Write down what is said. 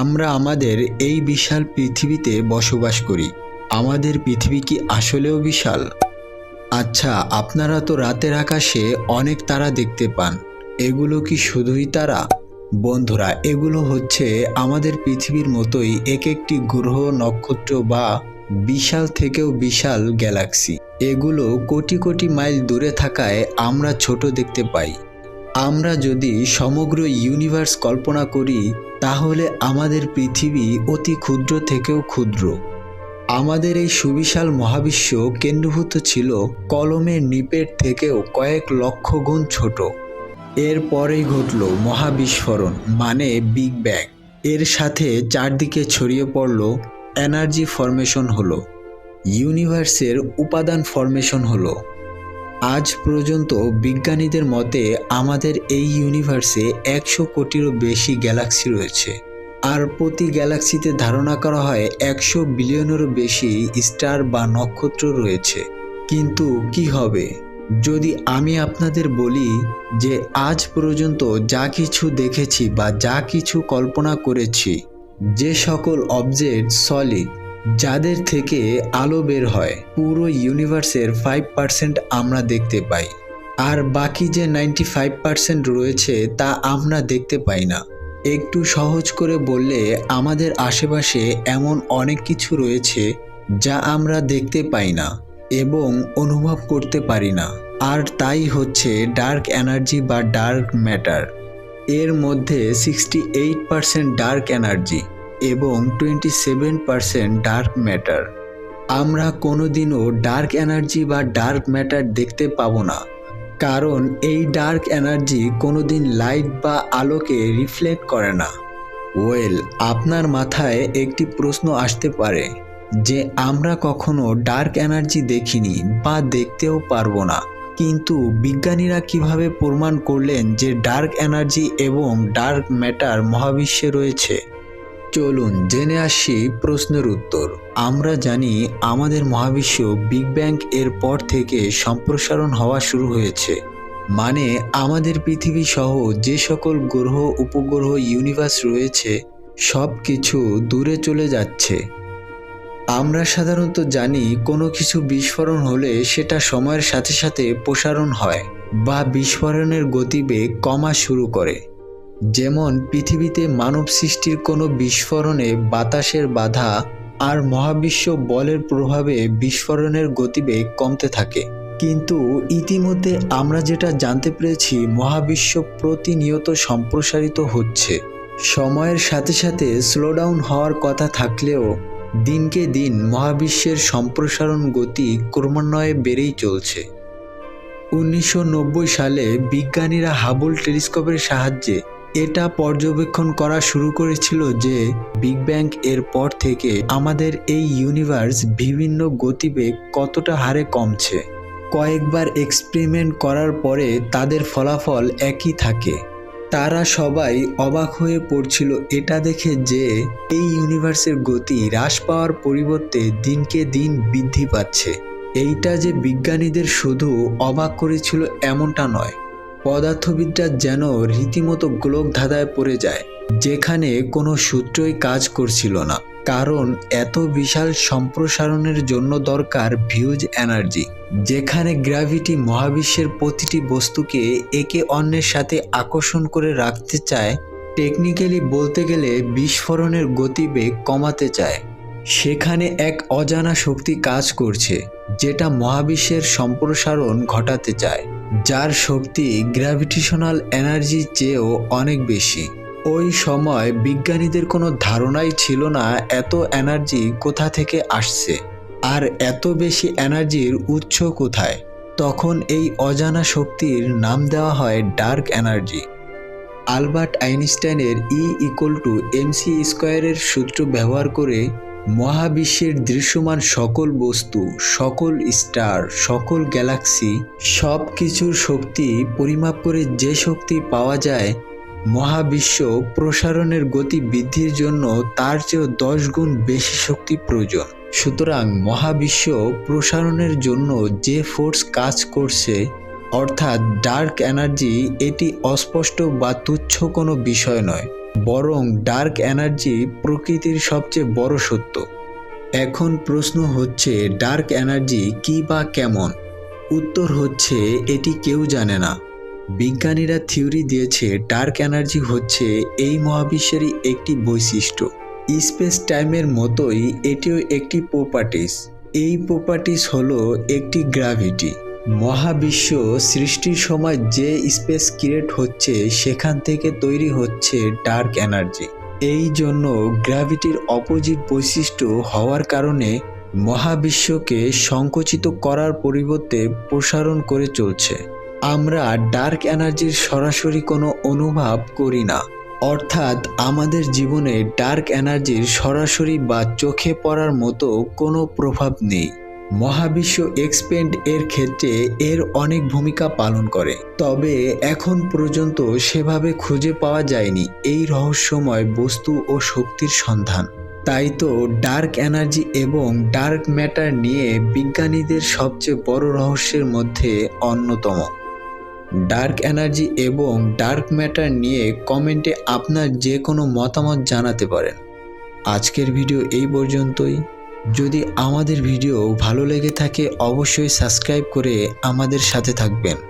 আমরা আমাদের এই বিশাল পৃথিবীতে বসবাস করি। আমাদের পৃথিবী কি আসলেও বিশাল? আচ্ছা আপনারা তো রাতের আকাশে অনেক তারা দেখতে পান। এগুলো কি শুধুই তারা? বন্ধুরা, এগুলো হচ্ছে আমাদের পৃথিবীর মতোই এক একটি গ্রহ, নক্ষত্র বা বিশাল থেকেও বিশাল গ্যালাক্সি। এগুলো কোটি কোটি মাইল দূরে থাকায় আমরা ছোট দেখতে পাই। আমরা যদি সমগ্র ইউনিভার্স কল্পনা করি, তাহলে আমাদের পৃথিবী অতি ক্ষুদ্র থেকেও ক্ষুদ্র। আমাদের এই সুবিশাল মহাবিশ্ব কেন্দ্রভূত ছিল কলমের নিপেট থেকেও কয়েক লক্ষ গুণ ছোট। এরপরেই ঘটল মহাবিস্ফোরণ মানে বিগ ব্যাং এর সাথে চারদিকে ছড়িয়ে পড়ল এনার্জি ফরমেশন হলো। ইউনিভার্সের উপাদান ফরমেশন হলো। আজ পর্যন্ত বিজ্ঞানীদের মতে আমাদের এই ইউনিভার্সে একশো কোটিরও বেশি গ্যালাক্সি রয়েছে। আর প্রতি গ্যালাক্সিতে ধারণা করা হয় একশো বিলিয়নেরও বেশি স্টার বা নক্ষত্র রয়েছে। কিন্তু কি হবে? যদি আমি আপনাদের বলি যে আজ পর্যন্ত যা কিছু দেখেছি বা যা কিছু কল্পনা করেছি, যে সকল অবজেক্ট সলিড যাদের থেকে আলো বের হয়, পুরো ইউনিভার্সের ফাইভ পার্সেন্ট আমরা দেখতে পাই। আর বাকি যে নাইনটি ফাইভ পার্সেন্ট রয়েছে তা আমরা দেখতে পাই না। একটু সহজ করে বললে, আমাদের আশেপাশে এমন অনেক কিছু রয়েছে যা আমরা দেখতে পাই না এবং অনুভব করতে পারি না। আর তাই হচ্ছে ডার্ক এনার্জি বা ডার্ক ম্যাটার এর মধ্যে sixty eight percent dark energy এবং twenty seven percent dark matter আমরা কোনোদিনও ডার্ক এনার্জি বা ডার্ক ম্যাটার দেখতে পাবো না। কারণ এই ডার্ক এনার্জি কোনোদিন লাইট বা আলোকে রিফ্লেক্ট করে না। ওয়েল আপনার মাথায় একটি প্রশ্ন আসতে পারে যে আমরা কখনো ডার্ক এনার্জি দেখিনি বা দেখতেও পারব না। কিন্তু বিজ্ঞানীরা কীভাবে প্রমাণ করলেন যে ডার্ক এনার্জি এবং ডার্ক ম্যাটার মহাবিশ্বে রয়েছে? চলুন জেনে আসি প্রশ্নের উত্তর। আমরা জানি আমাদের মহাবিশ্ব বিগ ব্যাং এর পর থেকে সম্প্রসারণ হওয়া শুরু হয়েছে। মানে আমাদের পৃথিবী সহ যে সকল গ্রহ, উপগ্রহ ইউনিভার্স রয়েছে সব কিছু দূরে চলে যাচ্ছে। আমরা সাধারণত জানি কোনো কিছু বিস্ফোরণ হলে সেটা সময়ের সাথে সাথে প্রসারণ হয় বা বিস্ফোরণের গতিবেগ কমা শুরু করে। যেমন পৃথিবীতে মানব সৃষ্টির কোনো বিস্ফোরণে বাতাসের বাধা আর মহাবিশ্ব বলের প্রভাবে বিস্ফোরণের গতিবেগ কমতে থাকে। কিন্তু ইতিমধ্যে আমরা যেটা জানতে পেরেছি, মহাবিশ্ব প্রতিনিয়ত সম্প্রসারিত হচ্ছে। সময়ের সাথে সাথে স্লোডাউন হওয়ার কথা থাকলেও দিনকে দিন মহাবিশ্বের সম্প্রসারণ গতি ক্রমান্বয়ে বেড়েই চলছে। উনিশশো নব্বই সালে বিজ্ঞানীরা হাবল টেলিস্কোপের সাহায্যে এটা পর্যবেক্ষণ করা শুরু করেছিল যে বিগ ব্যাং এর পর থেকে আমাদের এই ইউনিভার্স বিভিন্ন গতিবেগ কতটা হারে কমছে। কয়েকবার এক্সপেরিমেন্ট করার পরে তাদের ফলাফল একই থাকে। তারা সবাই অবাক হয়ে পড়ছিল এটা দেখে যে এই ইউনিভার্সের গতি হ্রাস পাওয়ার পরিবর্তে দিনকে দিন বৃদ্ধি পাচ্ছে। এইটা যে বিজ্ঞানীদের শুধু অবাক করেছিল এমনটা নয় পদার্থবিদরা যেন রীতিমতো গোলক ধাঁধায় পড়ে যায়, যেখানে কোনো সূত্রই কাজ করছিল না। কারণ এত বিশাল সম্প্রসারণের জন্য দরকার ভিউজ এনার্জি, যেখানে গ্র্যাভিটি মহাবিশ্বের প্রতিটি বস্তুকে একে অন্যের সাথে আকর্ষণ করে রাখতে চায়, টেকনিক্যালি বলতে গেলে বিস্ফোরণের গতিবেগ কমাতে চায়। সেখানে এক অজানা শক্তি কাজ করছে, যেটা মহাবিশ্বের সম্প্রসারণ ঘটাতে চায়। যার শক্তি গ্র্যাভিটেশনাল এনার্জির চেয়েও অনেক বেশি। ওই সময় বিজ্ঞানীদের কোনো ধারণাই ছিল না এত এনার্জি কোথা থেকে আসছে আর এত বেশি এনার্জির উৎস কোথায়। তখন এই অজানা শক্তির নাম দেওয়া হয় ডার্ক এনার্জি আলবার্ট আইনস্টাইনের ই ইকুয়াল টু এমসি স্কোয়ারের সূত্র ব্যবহার করে মহাবিশ্বের দৃশ্যমান সকল বস্তু, সকল স্টার, সকল গ্যালাক্সি সব কিছুর শক্তি পরিমাপ করে যে শক্তি পাওয়া যায়, মহাবিশ্ব প্রসারণের গতি বৃদ্ধির জন্য তার চেয়েও দশ গুণ বেশি শক্তি প্রয়োজন। সুতরাং মহাবিশ্ব প্রসারণের জন্য যে ফোর্স কাজ করছে, অর্থাৎ ডার্ক এনার্জি, এটি অস্পষ্ট বা তুচ্ছ কোনো বিষয় নয়। বরং ডার্ক এনার্জি প্রকৃতির সবচেয়ে বড় সত্য। এখন প্রশ্ন হচ্ছে, ডার্ক এনার্জি কি বা কেমন? উত্তর হচ্ছে, এটি কেউ জানে না। বিজ্ঞানীরা থিওরি দিয়েছে, ডার্ক এনার্জি হচ্ছে এই মহাবিশ্বেরই একটি বৈশিষ্ট্য। স্পেস টাইমের মতোই এটিও একটি প্রপার্টিস। এই প্রপার্টিস হলো একটি গ্র্যাভিটি। মহাবিশ্ব সৃষ্টির সময় যে স্পেস ক্রিয়েট হচ্ছে, সেখান থেকে তৈরি হচ্ছে ডার্ক এনার্জি। এই জন্য গ্র্যাভিটির অপোজিট বৈশিষ্ট্য হওয়ার কারণে মহাবিশ্বকে সংকুচিত করার পরিবর্তে প্রসারণ করে চলছে। আমরা ডার্ক এনার্জির সরাসরি কোনো অনুভব করি না। অর্থাৎ আমাদের জীবনে ডার্ক এনার্জির সরাসরি বা চোখে পড়ার মতো কোনো প্রভাব নেই। মহাবিশ্ব এক্সপেন্ড এর ক্ষেত্রে এর অনেক ভূমিকা পালন করে। তবে এখন পর্যন্ত সেভাবে খুঁজে পাওয়া যায়নি এই রহস্যময় বস্তু ও শক্তির সন্ধান। তাই তো ডার্ক এনার্জি এবং ডার্ক ম্যাটার নিয়ে বিজ্ঞানীদের সবচেয়ে বড় রহস্যের মধ্যে অন্যতম। ডার্ক এনার্জি এবং ডার্ক ম্যাটার নিয়ে কমেন্টে আপনার যে কোনো মতামত জানাতে পারেন। আজকের ভিডিও এই পর্যন্তই। যদি আমাদের ভিডিও ভালো লেগে থাকে অবশ্যই সাবস্ক্রাইব করে আমাদের সাথে থাকবেন।